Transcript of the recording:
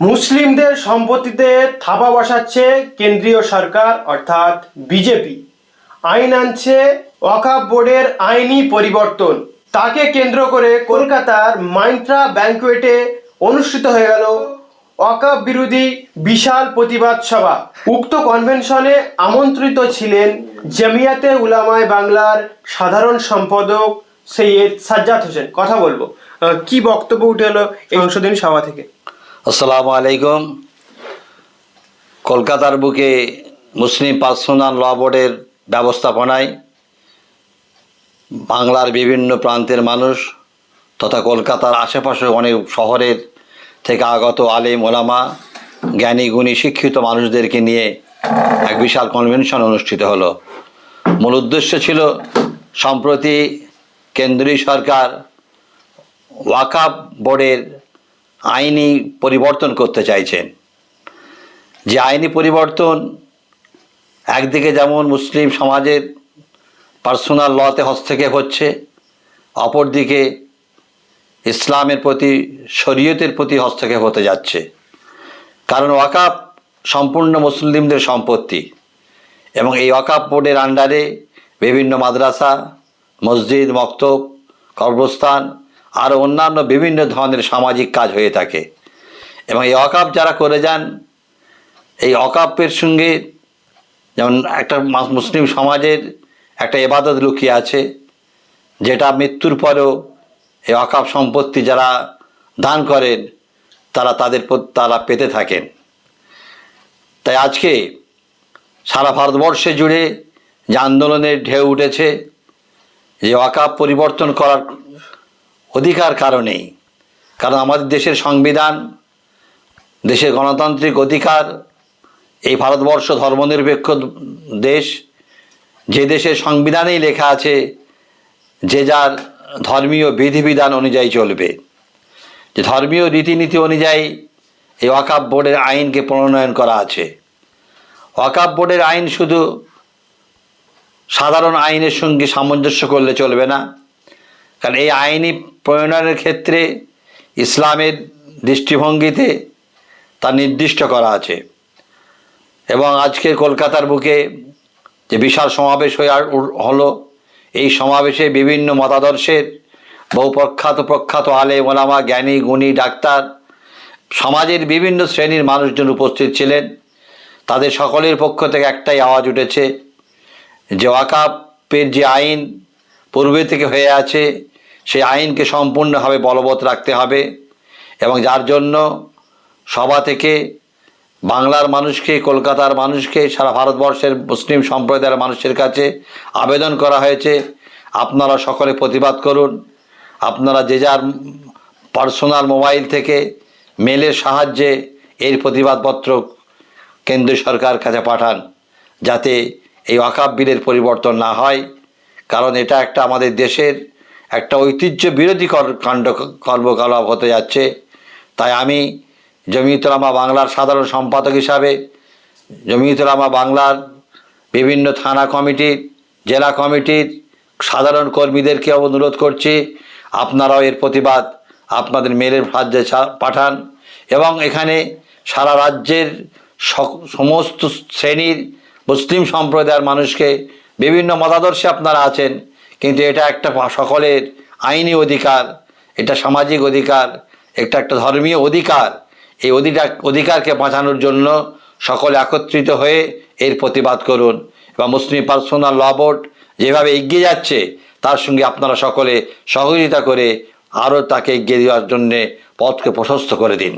মুসলিমদের সম্পত্তিতে থাবা বসাচ্ছে কেন্দ্রীয় সরকার, অর্থাৎ বিজেপি। আইন আনছে ওয়াকাফ বোর্ডের আইনি পরিবর্তন। তাকে কেন্দ্র করে কলকাতার মাইন্ত্রা ব্যাংকুয়েটে অনুষ্ঠিত হয়ে গেল ওয়াকাফ বিরোধী বিশাল প্রতিবাদ সভা। উক্ত কনভেনশনে আমন্ত্রিত ছিলেন জামিয়াতে উলামায় বাংলার সাধারণ সম্পাদক সৈয়দ সাজ্জাদ হোসেন। কথা বলব। কি বক্তব্য উঠে এলো এই সভা থেকে? আসসালামু আলাইকুম। কলকাতার বুকে মুসলিম পার্সোনাল ল বোর্ডের ব্যবস্থাপনায় বাংলার বিভিন্ন প্রান্তের মানুষ তথা কলকাতার আশেপাশে অনেক শহরের থেকে আগত আলেম, ওলামা, জ্ঞানী, গুণী, শিক্ষিত মানুষদেরকে নিয়ে এক বিশাল কনভেনশন অনুষ্ঠিত হলো। মূল উদ্দেশ্য ছিল সম্প্রতি কেন্দ্রীয় সরকার ওয়াকাব বোর্ডের আইনি পরিবর্তন করতে চাইছেন যে আইনি পরিবর্তন একদিকে যেমন মুসলিম সমাজের পার্সোনাল লতে হস্তক্ষেপ হচ্ছে, অপরদিকে ইসলামের প্রতি, শরীয়তের প্রতি হস্তক্ষেপ হতে যাচ্ছে। কারণ ওয়াকাপ সম্পূর্ণ মুসলিমদের সম্পত্তি এবং এই ওয়াকাপ বোর্ডের আন্ডারে বিভিন্ন মাদ্রাসা, মসজিদ, মক্তব, কবরস্থান আর অন্যান্য বিভিন্ন ধরনের সামাজিক কাজ হয়ে থাকে। এবং এই অকাপ যারা করে যান, এই অকাপের সঙ্গে যেমন একটা মুসলিম সমাজের একটা এবাদত লুকিয়ে আছে, যেটা মৃত্যুর পরেও এই অকাপ সম্পত্তি যারা দান করেন, তারা তাদের তারা পেতে থাকেন। তাই আজকে সারা ভারতবর্ষে জুড়ে যে আন্দোলনের ঢেউ উঠেছে, যে অকাপ পরিবর্তন করার অধিকার কারণেই। কারণ আমাদের দেশের সংবিধান, দেশের গণতান্ত্রিক অধিকার, এই ভারতবর্ষ ধর্মনিরপেক্ষ দেশ, যে দেশের সংবিধানেই লেখা আছে যে যার ধর্মীয় বিধিবিধান অনুযায়ী চলবে। যে ধর্মীয় রীতিনীতি অনুযায়ী এই ওয়াকাব বোর্ডের আইনকে প্রণয়ন করা আছে। ওয়াকাব বোর্ডের আইন শুধু সাধারণ আইনের সঙ্গে সামঞ্জস্য করলে চলবে না। কারণ এই আইনি প্রণয়নের ক্ষেত্রে ইসলামের দৃষ্টিভঙ্গিতে তা নির্দিষ্ট করা আছে। এবং আজকে কলকাতার বুকে যে বিশাল সমাবেশ হয়ে হলো, এই সমাবেশে বিভিন্ন মতাদর্শের বহু প্রখ্যাত প্রখ্যাত আলে ওলামা, জ্ঞানী, গুণী, ডাক্তার, সমাজের বিভিন্ন শ্রেণির মানুষজন উপস্থিত ছিলেন। তাদের সকলের পক্ষ থেকে একটাই আওয়াজ উঠেছে যে ওয়াকাপের যে আইন পূর্বে থেকে হয়ে আছে সেই আইনকে সম্পূর্ণভাবে বলবৎ রাখতে হবে এবং যার জন্য সভা থেকে বাংলার মানুষকে, কলকাতার মানুষকে, সারা ভারতবর্ষের মুসলিম সম্প্রদায়ের মানুষের কাছে আবেদন করা হয়েছে। আপনারা সকলে প্রতিবাদ করুন। আপনারা যে যার পার্সোনাল মোবাইল থেকে মেলের সাহায্যে এর প্রতিবাদপত্র কেন্দ্রীয় সরকার কাছে পাঠান, যাতে এই ওয়াকাব বিলের পরিবর্তন না হয়। কারণ এটা একটা আমাদের দেশের একটা ঐতিহ্য বিরোধী কাণ্ড, কর্মকলাপ হতে যাচ্ছে। তাই আমি জমিয়তুলামা বাংলার সাধারণ সম্পাদক হিসাবে জমিয়তুলামা বাংলার বিভিন্ন থানা কমিটির জেলা কমিটির সাধারণ কর্মীদেরকে অনুরোধ করছি, আপনারাও এর প্রতিবাদ আপনাদের মেলের সাহায্যে পাঠান এবং এখানে সারা রাজ্যের সমস্ত শ্রেণির মুসলিম সম্প্রদায়ের মানুষকে বিভিন্ন মতাদর্শে আপনারা আছেন। কিন্তু এটা একটা সকলের আইনি অধিকার, এটা সামাজিক অধিকার, এটা একটা ধর্মীয় অধিকার। এই অধিকার অধিকারকে বাঁচানোর জন্য সকলে একত্রিত হয়ে এর প্রতিবাদ করুন এবং মুসলিম পার্সোনাল ল বোর্ড যেভাবে এগিয়ে যাচ্ছে, তার সঙ্গে আপনারা সকলে সহযোগিতা করে আরও তাকে এগিয়ে দেওয়ার জন্যে পথকে প্রশস্ত করে দিন।